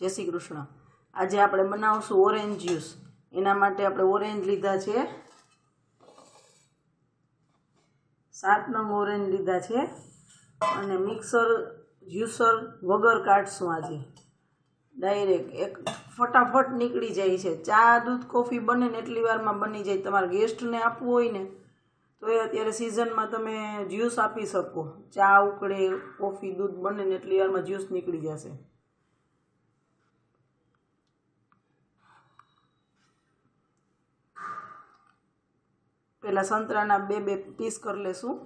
જય શ્રી કૃષ્ણ. આજે આપણે બનાવશું ઓરેન્જ જ્યુસ. એના માટે આપણે ઓરેન્જ લીધા છે. સાત નંગ ઓરેન્જ લીધા છે. અને મિક્સર, જ્યુસર વગર કાઢશું આજે. ડાયરેક્ટ એક ફટાફટ નીકળી જાય છે. ચા, દૂધ, કોફી બને ને એટલી વારમાં બની જાય. તમારે ગેસ્ટને આપવું હોય ને, તો એ અત્યારે સિઝનમાં તમે જ્યુસ આપી શકો. ચા ઉકળે, કોફી, દૂધ બને ને એટલી વારમાં જ્યુસ નીકળી જશે. પેલા સંતરાના બે બે પીસ કરી લેશું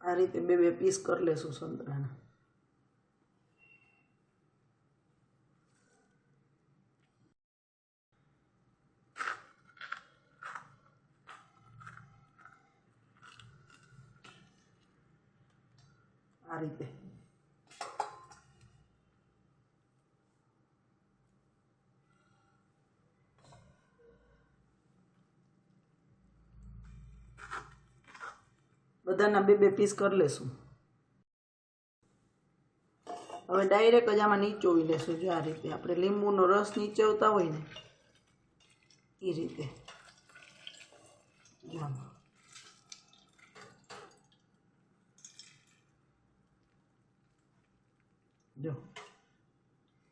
આ રીતે બે બે પીસ કરી લેશું સંતરાના આ રીતે બધાના બે બે પીસ કરી લેશું. હવે ડાયરેક્ટ જ આમાં નીચોવી લેશું જો આ રીતે. આપણે લીંબુનો રસ નીચવતા હોય ને એ રીતે. જો. જો.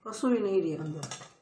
કશું નહીં રહી અંદર.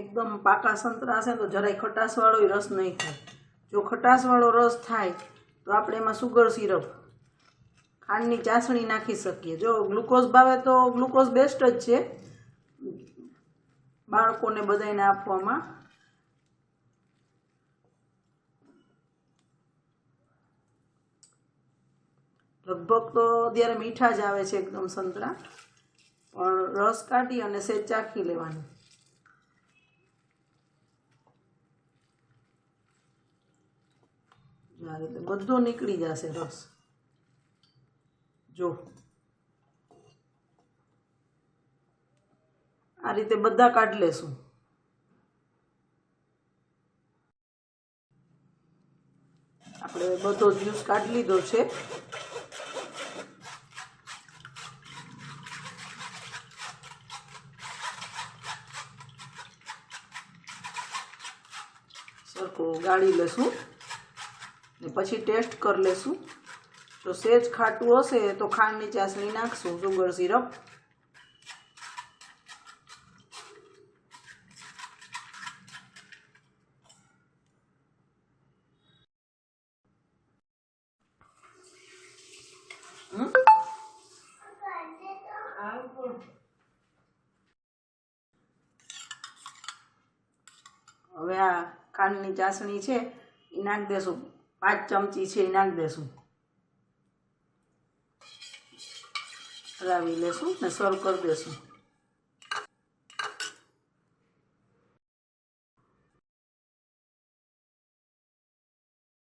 એકદમ પાકા સંતરા હશે તો જરાય ખટાશવાળો રસ નહીં થાય. જો ખટાશવાળો રસ થાય, તો આપણે એમાં સુગર સિરપ ખાંડની ચાસણી નાખી શકીએ. જો ગ્લુકોઝ ભાવે તો ગ્લુકોઝ બેસ્ટ જ છે. બાળકોને બધાને આપવામાં. લગભગ તો અત્યારે મીઠા જ આવે છે એકદમ સંતરા. પણ રસ કાઢી અને સેજ ચાખી લેવાનું. આ રીતે બધો નીકળી જશે રસ. જો. આ રીતે બધા કાઢી લેશું. આપણે બધો જ્યુસ કાઢી લીધો છે. સરખો ગાળી લેશું. ને પછી ટેસ્ટ કરી લેશું. જો સેજ ખાટું હશે તો ખાંડની ચાસણી નાખશું, સુગર સિરપ? હવે આ ખાંડની ચાસણી છે, એ નાખી દેશું. પાંચ ચમચી છે એ નાખી દેશું હલાવી લેશું ને સર્વ કરી દેશું